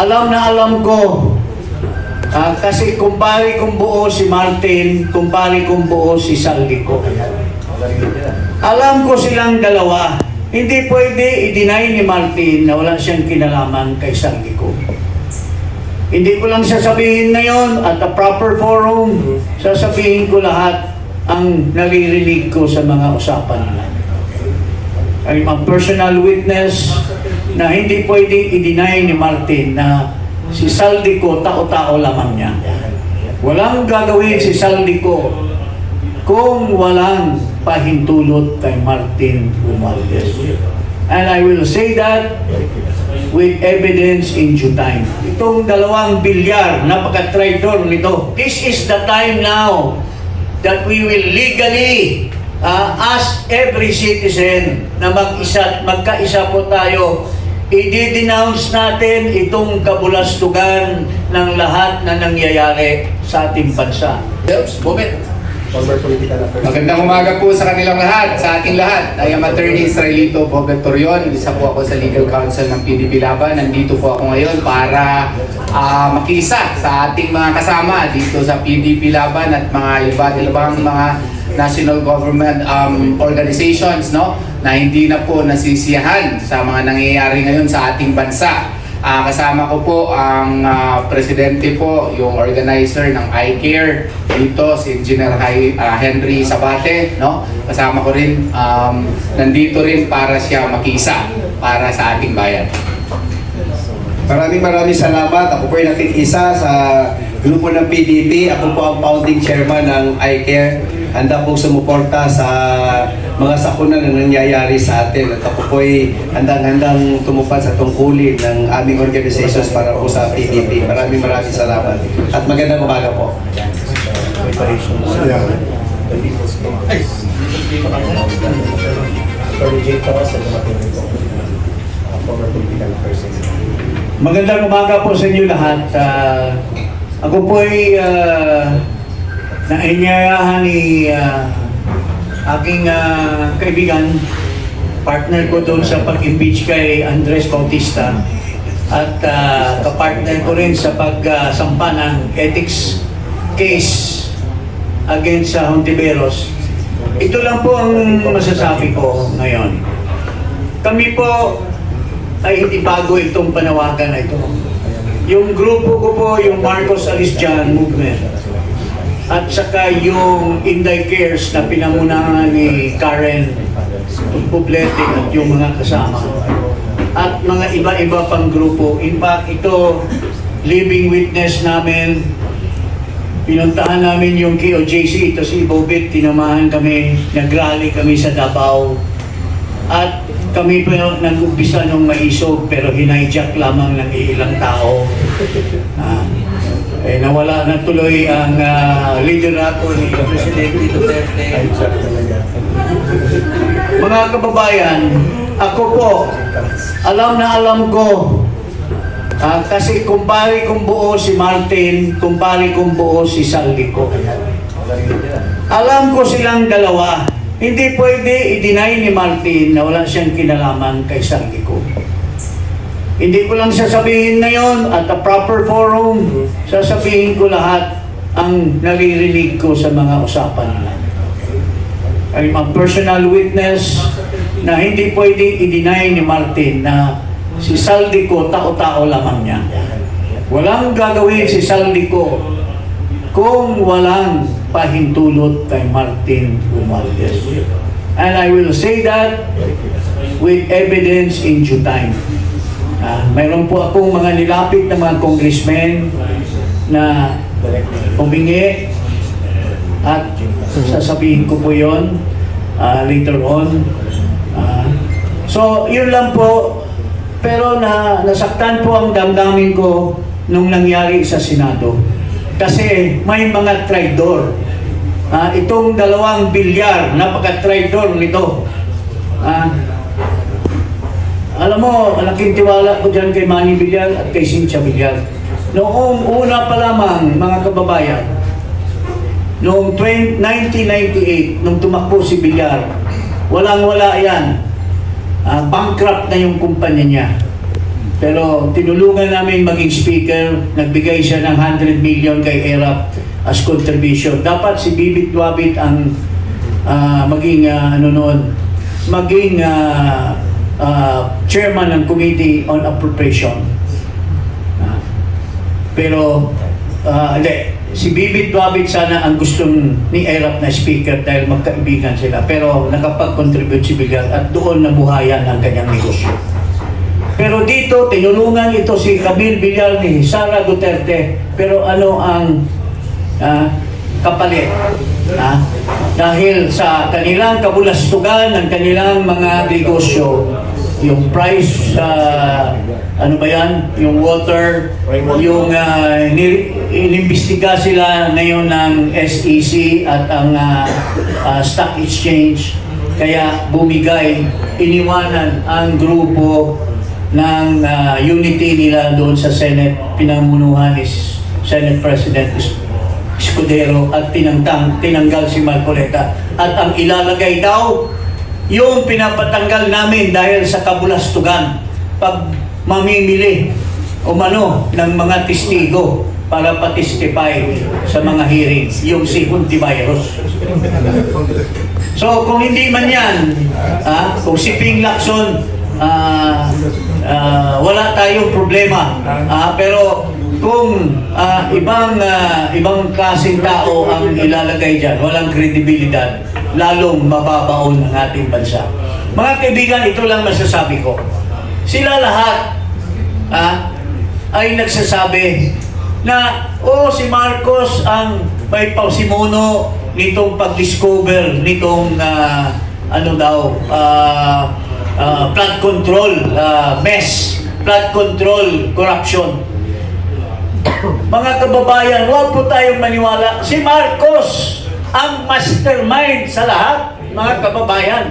Alam na alam ko, ah, kasi kumpari kong buo si Martin, kumpari kong buo si Saldico. Alam ko silang dalawa. Hindi pwede i-deny ni Martin na wala siyang kinalaman kay Saldico. Hindi ko lang sasabihin ngayon at the proper forum, sasabihin ko lahat ang naririnig ko sa mga usapan nila. I'm a personal witness na hindi pwedeng i-deny ni Martin na si Saldico tao-tao lamang niya. Walang gagawin si Saldico kung walang pahintulot kay Martin Romualdez. And I will say that with evidence in due time. Itong dalawang bilyar, napaka-traitor nito. This is the time now that we will legally uh, ask every citizen na mag-isa, magkaisa po tayo i-denounce natin itong kabulastugan ng lahat na nangyayari sa ating bansa. Yes, moment. Magandang umaga po sa kanilang lahat, sa ating lahat. I am Attorney Israelito Bobet Torion. Isa po ako sa Legal Counsel ng PDP Laban. Nandito po ako ngayon para ah, makisa sa ating mga kasama dito sa PDP Laban at mga iba't ibang mga national government um, organizations no na hindi na po nasisiyahan sa mga nangyayari ngayon sa ating bansa. Ah, kasama ko po ang ah, presidente po, yung organizer ng iCare dito, si Engineer Hi- ah, Henry Sabate, no? Kasama ko rin, um, nandito rin para siya makisa para sa ating bayan. Maraming maraming salamat. Ako po ay nakikisa sa grupo ng PDP. Ako po ang founding chairman ng iCare. Handa pong sumuporta sa mga sakuna na nangyayari sa atin. At ako po ay handang-handang tumupad sa tungkulin ng aming organizations para po sa PDP. Maraming maraming salamat. At magandang umaga po. Uh, political affairs Magandang umaga po sa inyo lahat. Ah, ako po ay uh, nainyayahan ni ah, aking ah, kaibigan, partner ko doon sa pag-impeach kay Andres Bautista at ah, kapartner ko rin sa pagsampa ng ethics case against sa Hontiveros. Ito lang po ang masasabi ko ngayon. Kami po ay hindi bago itong panawagan na ito. Yung grupo ko po, yung Marcos Alisjan Movement, at saka yung Inday Cares na pinamunahan ni Karen Publete at yung mga kasama. At mga iba-iba pang grupo. In fact, ito, living witness namin, pinuntahan namin yung KOJC, ito si Bobit, tinamahan kami, nagrally kami sa Davao. At kami yung nag-umpisa nung maisog pero hinayjack lamang ng ilang tao. Ah, eh, nawala na tuloy ang ah, liderato ni Presidente Duterte. Mga kababayan, ako po, alam na alam ko, ah, kasi kumpari kong buo si Martin, kumpari kong buo si Saldico. Alam ko silang dalawa. Hindi pwede i-deny ni Martin na wala siyang kinalaman kay Saldico. Hindi ko lang sasabihin ngayon at the proper forum, sasabihin ko lahat ang naririnig ko sa mga usapan nila. I'm a personal witness na hindi pwede i-deny ni Martin na si Saldico tao-tao lamang niya. Walang gagawin si Saldico kung walang pahintulot kay Martin Romualdez. And I will say that with evidence in due time. Ah, mayroon po akong mga nilapit na mga congressmen na humingi at sasabihin ko po yon ah, later on. Ah, so, yun lang po. Pero na, nasaktan po ang damdamin ko nung nangyari sa Senado. Kasi may mga traidor. Ah, itong dalawang bilyar, napaka-traidor nito. Ah, alam mo, malaking tiwala ko dyan kay Manny Villar at kay Cynthia Villar. Noong una pa lamang, mga kababayan, noong 20, 1998, nung tumakbo si Villar, walang-wala yan. Ah, bankrupt na yung kumpanya niya. Pero tinulungan namin maging speaker, nagbigay siya ng 100 million kay ERAP as contribution. Dapat si Bibit Wabit ang ah, maging ah, ano noon, maging ah, ah, chairman ng Committee on Appropriation. Ah, pero ah, hindi, si Bibit Wabit sana ang gustong ni ERAP na speaker dahil magkaibigan sila. Pero nakapag-contribute si Villar at doon nabuhayan ang kanyang negosyo. Pero dito, tinulungan ito si Camille Villar ni Sara Duterte. Pero ano ang ah, kapalit? Ah, dahil sa kanilang kabulastugan ng kanilang mga negosyo, yung price sa ano ba yan? Yung water, yung uh, inimbestiga sila ngayon ng SEC at ang ah, ah, stock exchange. Kaya bumigay, iniwanan ang grupo ng ah, unity nila doon sa Senate, pinamunuhan ni Senate President Es- Escudero at tinangtang, tinanggal si Marcoleta. At ang ilalagay daw, yung pinapatanggal namin dahil sa kabulastugan pag mamimili o mano ng mga testigo para patistify sa mga hearings, yung si Huntivirus. So kung hindi man yan, ah, kung si Ping Lacson, ah, ah, wala tayong problema. Ah, pero kung ah, ibang ah, ibang klaseng tao ang ilalagay dyan, walang kredibilidad, lalong mababaon ang ating bansa. Mga kaibigan, ito lang masasabi ko. Sila lahat ah, ay nagsasabi na oh si Marcos ang may pausimuno nitong pag-discover nitong ah, ano daw ah, ah, flood control ah, mess flood control corruption mga kababayan huwag po tayong maniwala. Si Marcos ang mastermind sa lahat mga kababayan.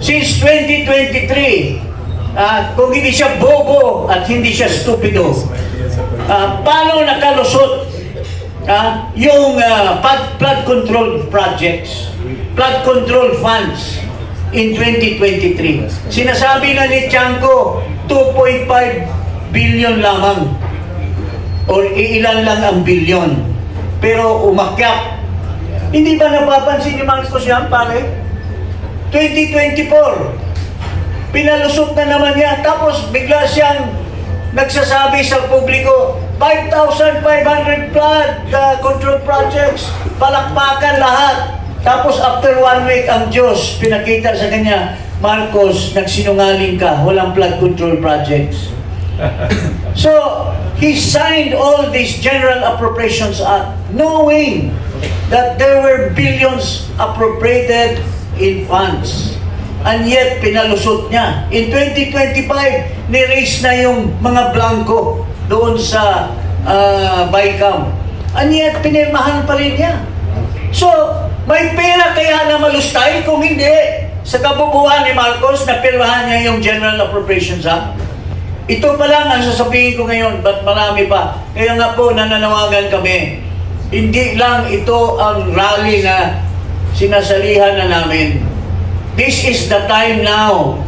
Since 2023 ah, kung hindi siya bobo at hindi siya stupido Ah, paano nakalusot ah, yung flood, flood control projects, flood control funds in 2023. Sinasabi na ni Chanko, 2.5 billion lamang or iilan lang ang bilyon. Pero umakyat. Hindi ba napapansin ni Marcos yan, pare? 2024, pinalusot na naman niya. Tapos bigla siyang nagsasabi sa publiko, 5,500 flood uh, control projects, palakpakan lahat. Tapos after one week, ang Diyos pinakita sa kanya, Marcos, nagsinungaling ka, walang flood control projects. So, he signed all these General Appropriations Act knowing that there were billions appropriated in funds. And yet, pinalusot niya. In 2025, ni-raise na yung mga blanco doon sa uh, BICAM. And yet, pinirmahan pa rin niya. So, may pera kaya na malustay kung hindi sa kabubuhan ni Marcos na pirmahan niya yung General Appropriations Act. Ito pa lang ang sasabihin ko ngayon, ba't marami pa? Kaya nga po nananawagan kami. Hindi lang ito ang rally na sinasalihan na namin. This is the time now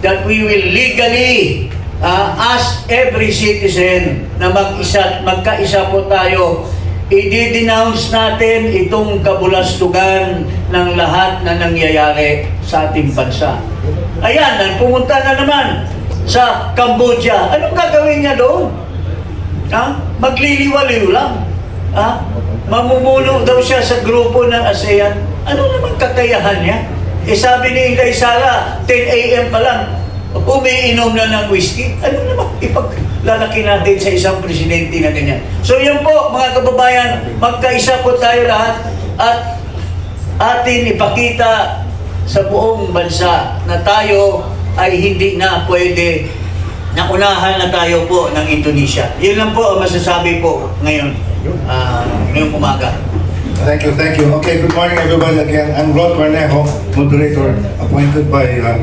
that we will legally uh, ask every citizen na mag-isa, magkaisa po tayo i-denounce natin itong kabulastugan ng lahat na nangyayari sa ating bansa. Ayan, pumunta na naman sa Cambodia. Anong gagawin niya doon? Ha? Magliliwaliw lang. Ha? Mamumuno daw siya sa grupo ng ASEAN. Ano naman kakayahan niya? Eh sabi ni Inday Sara, 10 a.m. pa lang, umiinom na ng whiskey. Ano naman ipaglalaki natin sa isang presidente na ganyan? So yan po, mga kababayan, magkaisa po tayo lahat at atin ipakita sa buong bansa na tayo ay hindi na pwede na unahan na tayo po ng Indonesia. Yun lang po ang masasabi po ngayon, ah, ngayong umaga. Thank you, thank you. Okay, good morning everybody again. I'm Rod Cornejo, moderator appointed by uh,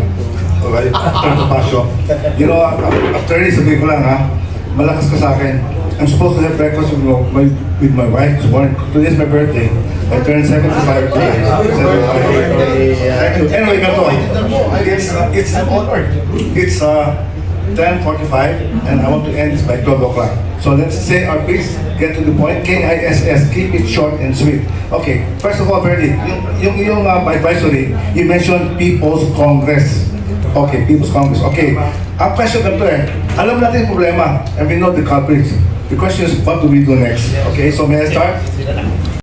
by. Tomasio. You know, uh, after this, sabihin ko lang ha, malakas ka sa akin. I'm supposed to have breakfast with my, with my wife this morning. Today is my birthday. I turned 75 today. 75. Thank you. Anyway, ganito. It's, uh, it's an honor. It's, uh, 10.45 and I want to end this by 12 o'clock. So let's say our piece, get to the point. KISS, keep it short and sweet. Okay, first of all, Verdi, yung, yung, yung uh, advisory, you mentioned People's Congress. Okay, People's Congress. Okay, ang question ganito eh, alam natin yung problema and we know the culprits. The question is, what do we do next? Okay, so may I start?